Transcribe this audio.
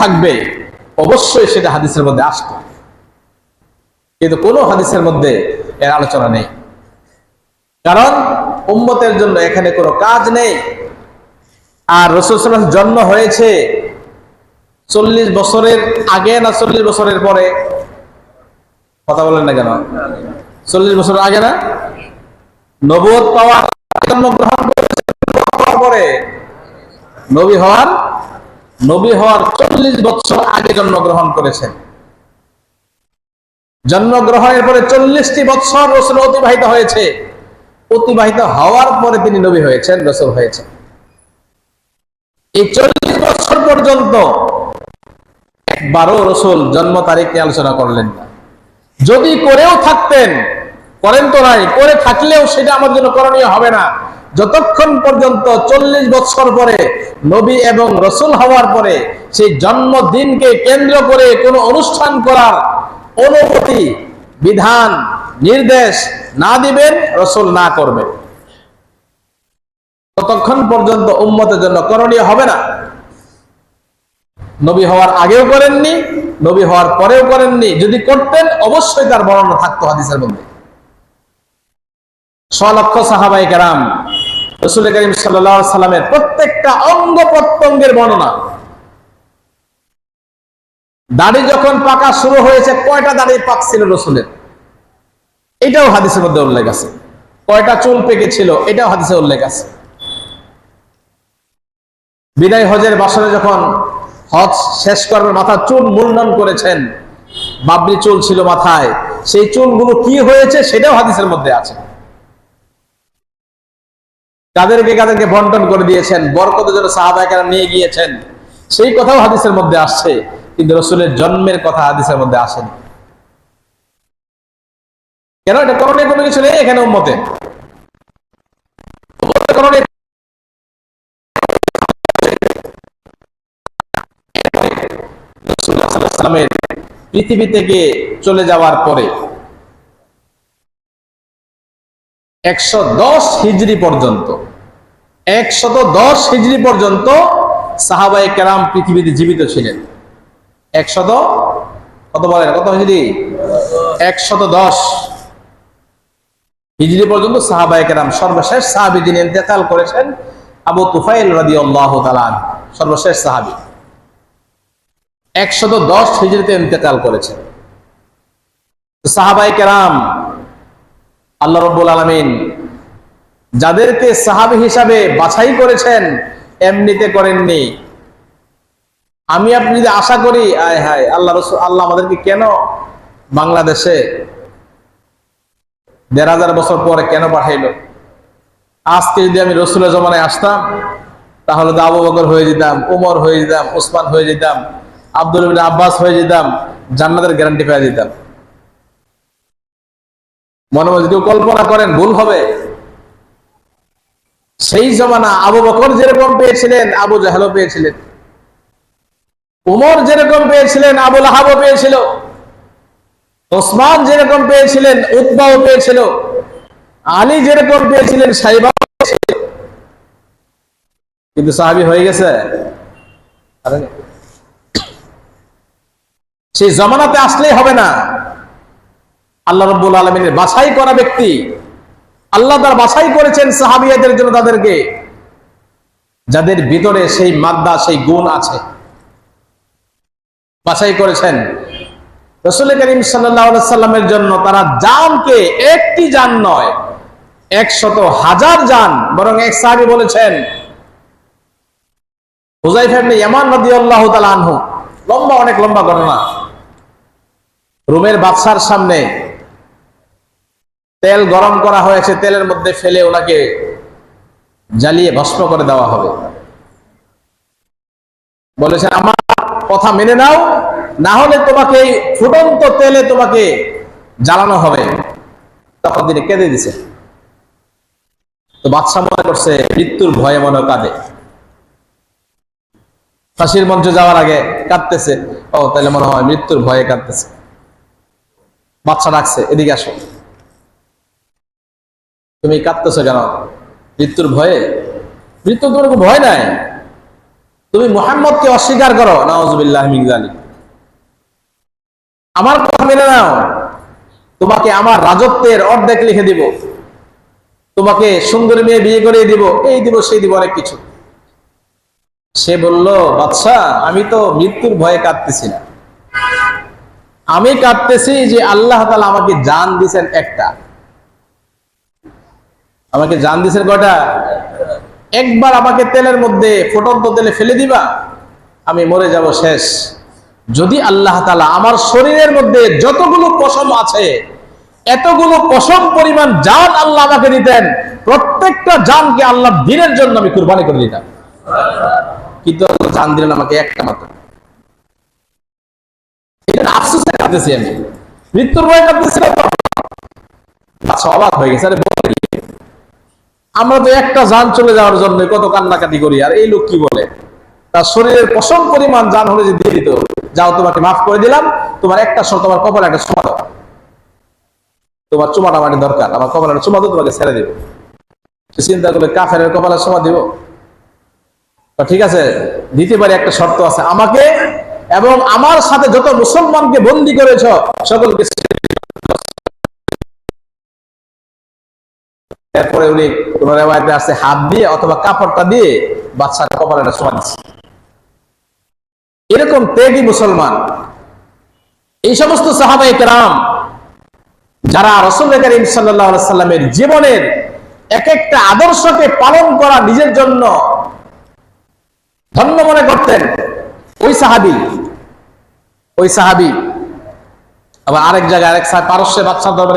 থাকবে, অবশ্যই সেটা হাদিসের মধ্যে আসতো কিন্তু কোনো হাদিসের মধ্যে এর আলোচনা নেই। কারণ উম্মতের জন্য এখানে কোনো কাজ নেই। আর রসুল সাল্লাল্লাহু জন্ম হয়েছে চল্লিশ বছরের আগে না চল্লিশ বছরের পরে? কথা বলেন না কেন? চল্লিশ বছর আগে না? নবুয়ত পাওয়ার জন্মগ্রহণ করেছে নবী হওয়ার নবী হওয়ার চল্লিশ বছর আগে জন্মগ্রহণ করেছেন। জন্মগ্রহণের পরে চল্লিশটি বছর রসুল অতিবাহিত হয়েছে। অতিবাহিত হওয়ার পরে তিনি নবী হয়েছেন, রসুল হয়েছেন। এই চল্লিশ বছর পর্যন্ত একবারও রসুল জন্ম তারিখ নিয়ে আলোচনা করলেন না। যদি করেও থাকতেন, করেন তো নাই, করে থাকলেও সেটা আমার জন্য করণীয় হবে না। যতক্ষণ পর্যন্ত চল্লিশ বছর পরে নবী এবং রসুল হওয়ার পরে সেই জন্মদিনকে কেন্দ্র করে কোনো অনুষ্ঠান করার অনুমতি, বিধান, নির্দেশ না দিবেন, রসুল না করবেন। ততক্ষণ পর্যন্ত উম্মতের জন্য করণীয় হবে না। নবী হওয়ার আগেও করেননি, নবী হওয়ার পরেও করেননি। যদি করতেন, অবশ্যই তার বর্ণনা থাকতো হাদিসের মধ্যে। স্বলক্ষ সাহাবাই কেরাম রসুল করিম সাল্লামের প্রত্যেকটা অঙ্গ প্রত্যঙ্গের বর্ণনা। দাড়ি যখন পাকা শুরু হয়েছে, কয়টা দাড়ি পাকছিল রসুলের? এটাও হাদিসের মধ্যে উল্লেখ আছে। কয়টা চুল পেকেছিল এটাও হাদিসে উল্লেখ আছে। বিদায় হজের বাসনে যখন হজ শেষ করবার মাথা চুল মুন্ডন করেছেন, বাবরি চুল ছিল মাথায়, সেই চুলগুলো কি হয়েছে সেটাও হাদিসের মধ্যে আছে। কাদেরকে কাদেরকে বন্টন করে দিয়েছেন বরকত যেন সাহাবাহিকারা নিয়ে গিয়েছেন। সেই কথাও হাদিসের মধ্যে আসছে, কিন্তু রসুলের জন্মের কথা হাদিসের মধ্যে আসেনি। কেন এটা করণীয় কোনো কিছু নেই এখানে উম্মতে? পৃথিবী থেকে চলে যাওয়ার পরে একশো দশ হিজড়ি পর্যন্ত। একশত দশ হিজড়ি পর্যন্ত সাহাবাই কেরাম পৃথিবীতে জীবিত ছিলেন। একশত কত বলেন, কত হিজড়ি একশত দশ হিজড়ি পর্যন্ত সাহাবাই কেরাম সর্বশেষ সাহাবি যিনি ইন্তেকাল করেছেন আবু তুফাইল রাদি আল্লাহ তালান সর্বশেষ সাহাবি। একশত দশ হিজড়িতে ইন্তেকাল করেছেন। সাহাবাই কেরাম আল্লাহ রব্বুল আলমিন যাদেরকে সাহাবি হিসাবে বাছাই করেছেন, এমনিতে করেননি। আমি আপনি যদি আশা করি, আয় হায়, আল্লাহ রসুল, আল্লাহ আমাদেরকে কেন বাংলাদেশে দেড় হাজার বছর পরে কেন পাঠাইল? আজকে যদি আমি রসুলের জমানায় আসতাম, তাহলে তো আবু বকর হয়ে যেতাম, উমর হয়ে যেতাম ওসমান হয়ে যেতাম, আব্দুল আব্বাস হয়ে যেতাম, জান্নাতের গ্যারান্টি পেয়ে যেতাম। মনে মনে যদি কল্পনা করেন, ভুল হবে। সেই জমানা আবু বকর যেরকম পেয়েছিলেন, আবু জাহেলও পেয়েছিলেন। উমর যেরকম পেয়েছিলেন আবুল আহাবও পেয়েছিল। ওসমান যেরকম পেয়েছিলেন উদ্বাও পেয়েছিল। আলী যেরকম পেয়েছিলেন সাইবা কিন্তু সাহাবি হয়ে গেছে? সেই জমানাতে আসলেই হবে না। আল্লাহ রব্বুল আলমিনের বাছাই করা ব্যক্তি। আল্লাহ তার বাছাই করেছেন সাহাবিয়াদের জন্য তাদেরকে। যাদের ভিতরে সেই মাদ্দা, সেই গুণ আছে। বাছাই করেছেন। রসুল করিম সাল্লামের জন্য তারা জানকে একটি যান নয়, একশত হাজার যান বরং এক সাহাবি বলেছেন লম্বা, অনেক লম্বা ঘটনা। রুমের বাদশার সামনে তেল গরম করা হয়েছে, তেলের মধ্যে ফেলে ওনাকে জ্বালিয়ে ভস্ম করে দেওয়া হবে। বলেছেন, আমার কথা মেনে নাও, না হলে তোমাকে ফুটন্ত তেলে তোমাকে জ্বালানো হবে। তখন তিনি কেঁদে দিছে তো বাদশাহ মনে করছে, মৃত্যুর ভয়ে মনে কাঁদে। ফাঁসির মঞ্চে যাওয়ার আগে কাঁদতেছে। ও, তাহলে মনে হয় মৃত্যুর ভয়ে কাঁদতেছে। বাচ্চা ডাকছে, এদিকে আসো। তুমি কাঁদতেছো কেন? মৃত্যুর ভয়ে? মৃত্যুর তোমার ভয় নাই। তুমি মোহাম্মদকে অস্বীকার করো নওয়াজবিল্লাহ মিগজালি আমার কথা মেনে নাও। তোমাকে আমার রাজত্বের অর্ধেক লিখে দিব। তোমাকে সুন্দর মেয়ে বিয়ে করে দিব। এই দিব, সেই দিব, অনেক কিছু। সে বলল বাদশাহ আমি তো মৃত্যুর ভয়ে কাঁদতেছি না। আমি কাঁদতেছি যে আল্লাহ তালা আমাকে জান দিছেন একটা। আমাকে জান দিছেন কটা একবার আমাকে তেলের মধ্যে ফুটন্ত তেলে ফেলে দিবা, আমি মরে যাব শেষ। যদি আল্লাহ তালা আমার শরীরের মধ্যে যতগুলো পশম আছে, এতগুলো পশম পরিমাণ জান আল্লাহ আমাকে দিতেন, প্রত্যেকটা জানকে আল্লাহ দিনের জন্য আমি কুরবানি করে দিতাম। কিন্তু জান দিলেন আমাকে একটা মাত্র। আফসোসে কাঁদতেছি আমি। মৃত্যুর ভয় কাঁদতেছি। না তো? আচ্ছা অবাক হয়ে গেছে। আরে? আমরা তো একটা যান চলে যাওয়ার জন্য কত কান্নাকাটি করি, আর এই লোক কি বলে? তার শরীরের পশম পরিমাণ যান হলে যে দিয়ে দিত যাও, তোমাকে মাফ করে দিলাম, তোমার একটা তোমার কপালে একটা চুমা তোমার চুমাটা মাটি দরকার, আমার কপালে একটা চুমা তোমাকে ছেড়ে দিব। চিন্তা করলে কাফের কপালে চুমা দিব? ঠিক আছে, দিতে পারি একটা শর্ত আছে। আমাকে এবং আমার সাথে যত মুসলমানকে বন্দি করেছ, সকলকে এরপরে উনি কোন রেওয়ায়তে আছে হাত দিয়ে অথবা কাপড়টা দিয়ে বাচ্চার কপালে দিচ্ছে। এরকম তেগি মুসলমান, এই সমস্ত সাহাবাই কেরাম, যারা রসুল করিম সাল্লামের জীবনের এক একটা আদর্শকে পালন করা নিজের জন্য ধন্য মনে করতেন, ওই সাহাবি ওই সাহাবি, আবার আরেক জায়গায় আরেক সাহেব, পারস্যের বাচ্চার দরবারে